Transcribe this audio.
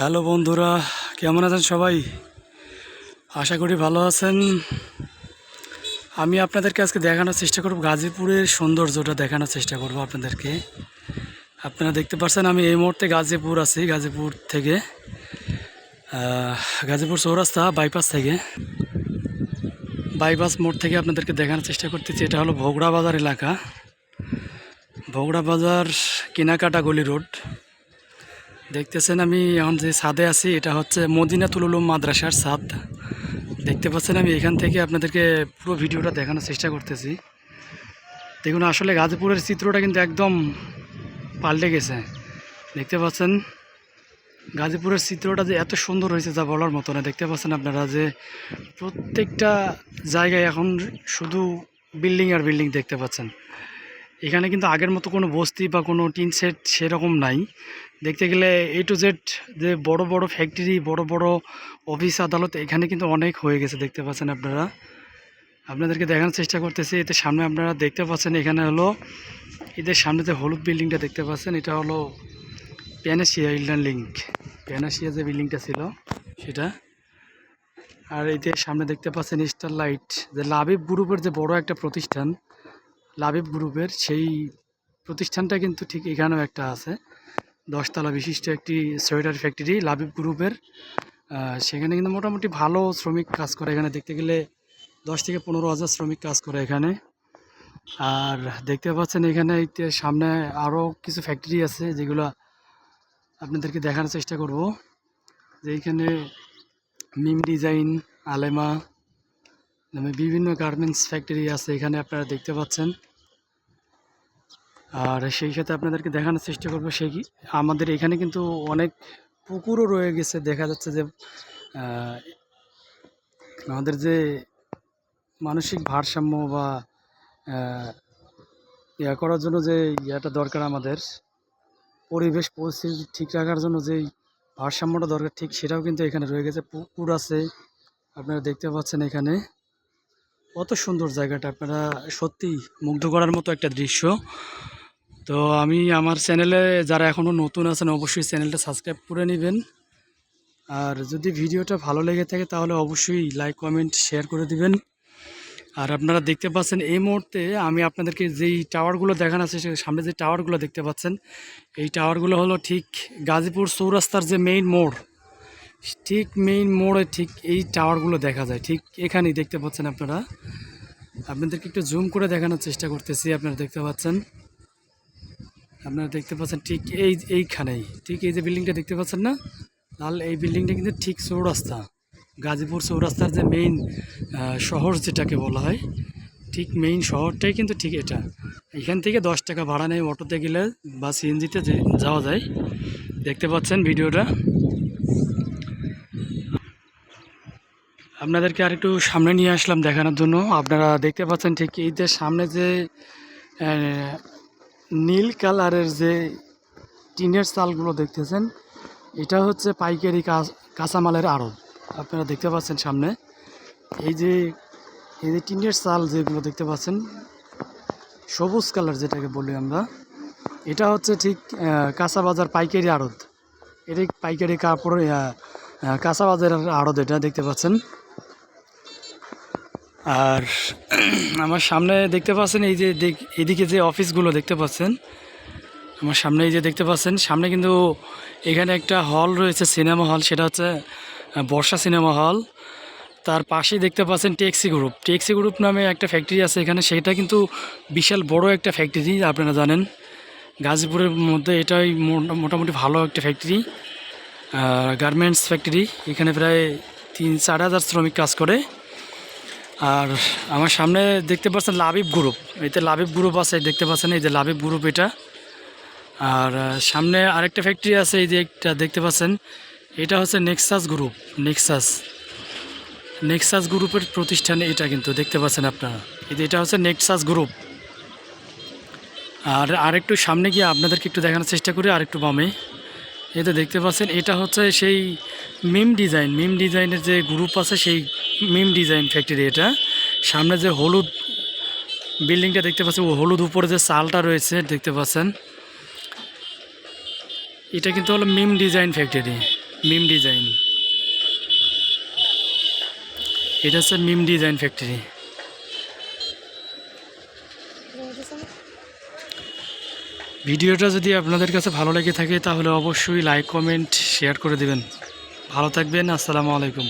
Hello বন্ধুরা, কেমন আছেন সবাই? আশা করি ভালো আছেন। আমি আপনাদেরকে আজকে দেখানোর চেষ্টা করব, গাজীপুরের সৌন্দর্যটা দেখানোর চেষ্টা করব আপনাদেরকে। আপনারা দেখতে পাচ্ছেন, আমি এই মুহূর্তে গাজীপুর আছি, গাজীপুর থেকে গাজীপুর চৌরাস্তা বাইপাস থেকে। বাইপাস মোড় থেকে আপনাদেরকে দেখানোর চেষ্টা করতেছি, এটা হলো ভোগড়া বাজার এলাকা। ভোগড়া বাজার কেনাকাটা গলি রোড। দেখতেছেন আমি এখন যে ছাদে আছি, এটা হচ্ছে মদিনা তুলুলুম মাদ্রাসার ছাদ। দেখতে পাচ্ছেন আমি এখান থেকে আপনাদেরকে পুরো ভিডিওটা দেখানোর চেষ্টা করতেছি। দেখুন, আসলে গাজীপুরের চিত্রটা কিন্তু একদম পাল্টে গেছে। দেখতে পাচ্ছেন, গাজীপুরের চিত্রটা যে এত সুন্দর হয়েছে যা বলার মতো না। দেখতে পাচ্ছেন আপনারা যে প্রত্যেকটা জায়গায় এখন শুধু বিল্ডিং আর বিল্ডিং দেখতে পাচ্ছেন। এখানে কিন্তু আগের মতো কোনো বস্তি বা কোনো টিন সেট সেরকম নাই। দেখতে গেলে এ টু জেড যে বড় বড় ফ্যাক্টরি বড় বড় অফিস আদালত এখানে কিন্তু অনেক হয়ে গেছে দেখতে পাচ্ছেন আপনারা। আপনাদেরকে দেখানোর চেষ্টা করতেছি, এতে সামনে আপনারা দেখতে পাচ্ছেন এখানে হলো, এদের সামনে যে হলুদ বিল্ডিংটা দেখতে পাচ্ছেন, এটা হলো প্যানাসিয়া ইল্ডার লিঙ্ক প্যানাসিয়া যে বিল্ডিংটা ছিল, সেটা। আর যে সামনে দেখতে পাচ্ছেন স্টার লাইট যে লাবিব গ্রুপের যে বড় একটা প্রতিষ্ঠান লাবিব গ্রুপের সেই প্রতিষ্ঠানটা কিন্তু ঠিক এখানেও একটা আছে। দশতলা বিশিষ্ট একটি সোয়েটার ফ্যাক্টরি লাবিব গ্রুপের। সেখানে কিন্তু মোটামুটি ভালো শ্রমিক কাজ করে এখানে। দেখতে গেলে দশ থেকে পনেরো হাজার শ্রমিক কাজ করে এখানে। আর দেখতে পাচ্ছেন এখানে সামনে আরও কিছু ফ্যাক্টরি আছে যেগুলো আপনাদেরকে দেখানোর চেষ্টা করব। যে এইখানে মিম ডিজাইন, আলেমা বিভিন্ন গার্মেন্টস ফ্যাক্টরি আছে এখানে আপনারা দেখতে পাচ্ছেন। আর সেই সাথে আপনাদেরকে দেখানোর চেষ্টা করব কি- আমাদের এখানে কিন্তু অনেক পুকুরও রয়ে গেছে, দেখা যাচ্ছে যে আমাদের যে মানসিক ভারসাম্য বা ইয়া করার জন্য যে ইয়াটা দরকার আমাদের, পরিবেশ পরিস্থিতি ঠিক রাখার জন্য যেই ভারসাম্যটা দরকার, ঠিক সেটাও কিন্তু এখানে রয়ে গেছে। পুকুর আছে, আপনারা দেখতে পাচ্ছেন এখানে। কত সুন্দর জায়গাটা, আপনারা সত্যি মুগ্ধ করার মতো একটা দৃশ্য। তো আমি আমার চ্যানেলে যারা এখনও নতুন আছেন, অবশ্যই চ্যানেলটা সাবস্ক্রাইব করে নেবেন। আর যদি ভিডিওটা ভালো লেগে থাকে, তাহলে অবশ্যই লাইক কমেন্ট শেয়ার করে দিবেন। আর আপনারা দেখতে পাচ্ছেন, এই মুহূর্তে আমি আপনাদেরকে যেই টাওয়ারগুলো দেখানো আছে সামনে যে টাওয়ারগুলো দেখতে পাচ্ছেন, এই টাওয়ারগুলো হলো ঠিক গাজীপুর চৌরাস্তার যে মেইন মোড়, ঠিক মেইন মোড়ে ঠিক এই টাওয়ারগুলো দেখা যায়। ঠিক এখানেই দেখতে পাচ্ছেন আপনারা। আপনাদেরকে একটু জুম করে দেখানোর চেষ্টা করতেছি, আপনারা দেখতে পাচ্ছেন। আপনারা দেখতে পাচ্ছেন ঠিক এই, এইখানেই। ঠিক এই যে বিল্ডিংটা দেখতে পাচ্ছেন না? লাল এই বিল্ডিংটা কিন্তু ঠিক চৌরাস্তা। গাজীপুর চৌরাস্তার যে মেইন শহর যেটাকে বলা হয়, ঠিক মেইন শহরটাই কিন্তু ঠিক এটা। এখান থেকে দশ টাকা ভাড়া নেয় অটোতে গেলে বা সিএনজিতে যাওয়া যায়। দেখতে পাচ্ছেন ভিডিওটা। আপনাদেরকে আর একটু সামনে নিয়ে আসলাম দেখানোর জন্য। আপনারা দেখতে পাচ্ছেন ঠিক এই যে সামনে যে নীল কালারের যে টিনের চালগুলো দেখতেছেন, এটা হচ্ছে পাইকারি কাঁচ- কাঁচামালের আড়ত। আপনারা দেখতে পাচ্ছেন সামনে, এই যে এই যে টিনের চাল যেগুলো দেখতে পাচ্ছেন, সবুজ কালার যেটাকে বলি আমরা, এটা হচ্ছে ঠিক কাঁচা বাজার পাইকারি আড়ত। এটাই পাইকারি কাপড় কাঁচা বাজারের আড়ত এটা দেখতে পাচ্ছেন। আর আমার সামনে দেখতে পাচ্ছেন এই যে এদিকে যে অফিসগুলো দেখতে পাচ্ছেন, আমার সামনে এই যে দেখতে পাচ্ছেন, সামনে কিন্তু এখানে একটা হল রয়েছে, সিনেমা হল, সেটা হচ্ছে বর্ষা সিনেমা হল। তার পাশেই দেখতে পাচ্ছেন টেক্সি গ্রুপ টেক্সি গ্রুপ নামে একটা ফ্যাক্টরি আছে এখানে, সেটা কিন্তু বিশাল বড় একটা ফ্যাক্টরি আপনারা জানেন। গাজীপুরের মধ্যে এটাই মোটা- মোটামুটি ভালো একটা ফ্যাক্টরি গার্মেন্টস ফ্যাক্টরি এখানে প্রায় তিন, চার হাজার শ্রমিক কাজ করে। আর আমার সামনে দেখতে পাচ্ছেন লাবিব গ্রুপ। এতে লাবিব গ্রুপ আছে, দেখতে পাচ্ছেন এই যে লাবিব গ্রুপ এটা। আর সামনে আরেকটা ফ্যাক্টরি আছে, এই যে একটা দেখতে পাচ্ছেন। এটা হচ্ছে নেক্সাস গ্রুপ নেক্সাস নেক্সাস গ্রুপের প্রতিষ্ঠান এটা কিন্তু, দেখতে পাচ্ছেন আপনারা। এই যে এটা হচ্ছে নেক্সাস গ্রুপ আর আরেকটু সামনে গিয়ে আপনাদেরকে একটু দেখানোর চেষ্টা করি, আরেকটু বামে। এটা দেখতে পাচ্ছেন, এটা হচ্ছে সেই মিম ডিজাইন। মিম ডিজাইনের যে গ্রুপ আছে, সেই মিম ডিজাইন ফ্যাক্টরি এটা। সামনে যে হলুদ বিল্ডিংটা দেখতে পাচ্ছেন, ও হলুদ উপরে যে চালটা রয়েছে, দেখতে পাচ্ছেন। এটা কিন্তু হলো Mim design factory, Mim design. এটা হচ্ছে মিম ডিজাইন ফ্যাক্টরি। ভিডিওটা যদি আপনাদের কাছে ভালো লেগে থাকে, তাহলে অবশ্যই লাইক, কমেন্ট, শেয়ার করে দেবেন। ভালো থাকবেন, আসসালামু আলাইকুম।